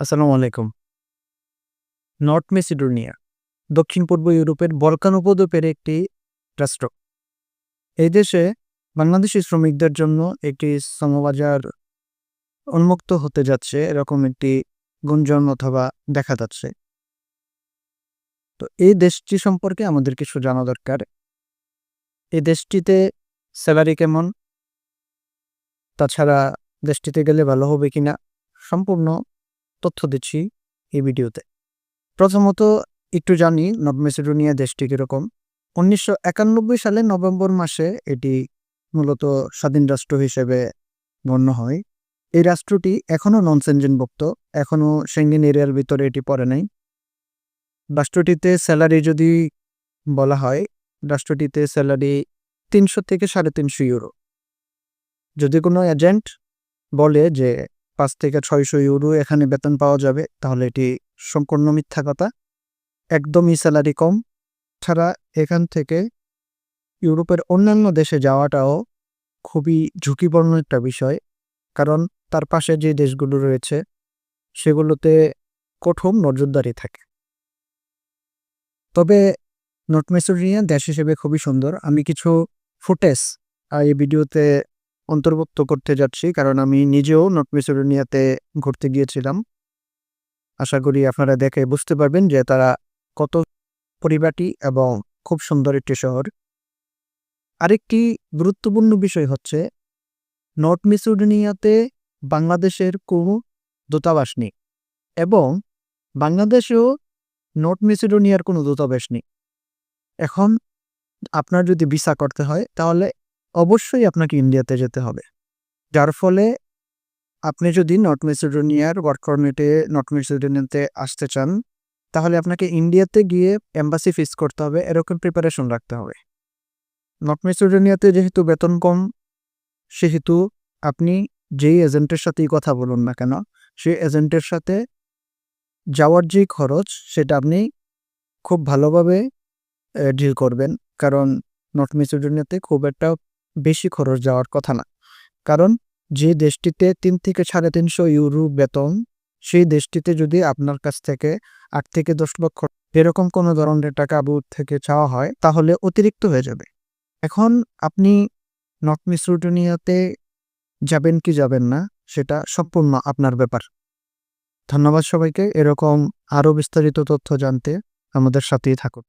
আসসালামু আলাইকুম। North Macedonia দক্ষিণ পূর্ব ইউরোপের বলকান উপদ্বীপের একটি রাষ্ট্র। এই দেশে বাংলাদেশি শ্রমিকদের জন্য একটি শ্রমবাজার উন্মুক্ত হতে যাচ্ছে, এরকম একটি গুঞ্জন অথবা দেখা যাচ্ছে। তো এই দেশটি সম্পর্কে আমাদের কিছু জানা দরকার। এই দেশটিতে স্যালারি কেমন? তাছাড়া দেশটিতে গেলে ভালো হবে কিনা? সম্পূর্ণ তথ্য দিচ্ছি এই ভিডিওতে। প্রথমত, একটু জানি নর্থ মেসিডোনিয়া দেশটি কীরকম। উনিশশো একানব্বই সালে নভেম্বর মাসে এটি মূলত স্বাধীন রাষ্ট্র হিসেবে গণ্য হয়। এই রাষ্ট্রটি এখনও নন সেঞ্জনভুক্ত এখনও সেঙ্গেন এরিয়ার ভিতরে এটি পড়ে নাই। রাষ্ট্রটিতে স্যালারি যদি বলা হয়, রাষ্ট্রটিতে স্যালারি তিনশো থেকে সাড়ে তিনশো ইউরো। যদি কোনো এজেন্ট বলে যে পাঁচ থেকে ছয়শো ইউরো এখানে বেতন পাওয়া যাবে, তাহলে এটি সম্পূর্ণ মিথ্যা কথা। একদমই স্যালারি কম। ছাড়া এখান থেকে ইউরোপের অন্যান্য দেশে যাওয়াটাও খুবই ঝুঁকিপূর্ণ একটা বিষয়, কারণ তার পাশে যে দেশগুলো রয়েছে, সেগুলোতে কঠোর নজরদারি থাকে। তবে নর্থ মেসোরিয়া দেশ হিসেবে খুবই সুন্দর। আমি কিছু ফুটেজ এই ভিডিওতে অন্তর্ভুক্ত করতে যাচ্ছি, কারণ আমি নিজেও নর্থ মেসোডোনিয়াতে ঘুরতে গিয়েছিলাম। আশা করি আপনারা দেখে বুঝতে পারবেন যে তারা কত পরিবাটি এবং খুব সুন্দর একটি শহর। আরেকটি গুরুত্বপূর্ণ বিষয় হচ্ছে, নর্থ মেসোডোনিয়াতে বাংলাদেশের কোনো দূতাবাস নেই এবং বাংলাদেশেও নর্থ মেসিডোনিয়ার কোনো দূতাবাস নেই। এখন আপনার যদি ভিসা করতে হয়, তাহলে অবশ্যই আপনাকে ইন্ডিয়াতে যেতে হবে। যার ফলে আপনি যদি নর্থ মেসিডোনিয়ার ওয়ার্ক পারমিটে, নর্থ মেসিডোনিয়াতে আসতে চান, তাহলে আপনাকে ইন্ডিয়াতে গিয়ে এম্বাসি ফিস করতে হবে, এরকম প্রিপারেশন রাখতে হবে। নর্থ মেসিডোনিয়াতে যেহেতু বেতন কম, সেহেতু আপনি যেই এজেন্টের সাথেই কথা বলুন না কেন, সেই এজেন্টের সাথে যাওয়ার যে খরচ, সেটা আপনি খুব ভালোভাবে ডিল করবেন। কারণ নর্থ মেসিডোনিয়াতে খুব একটা বেশি খরচ যাওয়ার কথা না। কারণ যে দেশটিতে তিন থেকে সাড়ে তিনশো ইউরো বেতন, সেই দেশটিতে যদি আপনার কাছ থেকে আট থেকে দশ লক্ষ এরকম কোনো ধরনের টাকা আবু থেকে চাওয়া হয়, তাহলে অতিরিক্ত হয়ে যাবে। এখন আপনি নর্থ মেসিডোনিয়াতে যাবেন কি যাবেন না, সেটা সম্পূর্ণ আপনার ব্যাপার। ধন্যবাদ সবাইকে, এরকম আরও বিস্তারিত তথ্য জানতে আমাদের সাথেই থাকুন।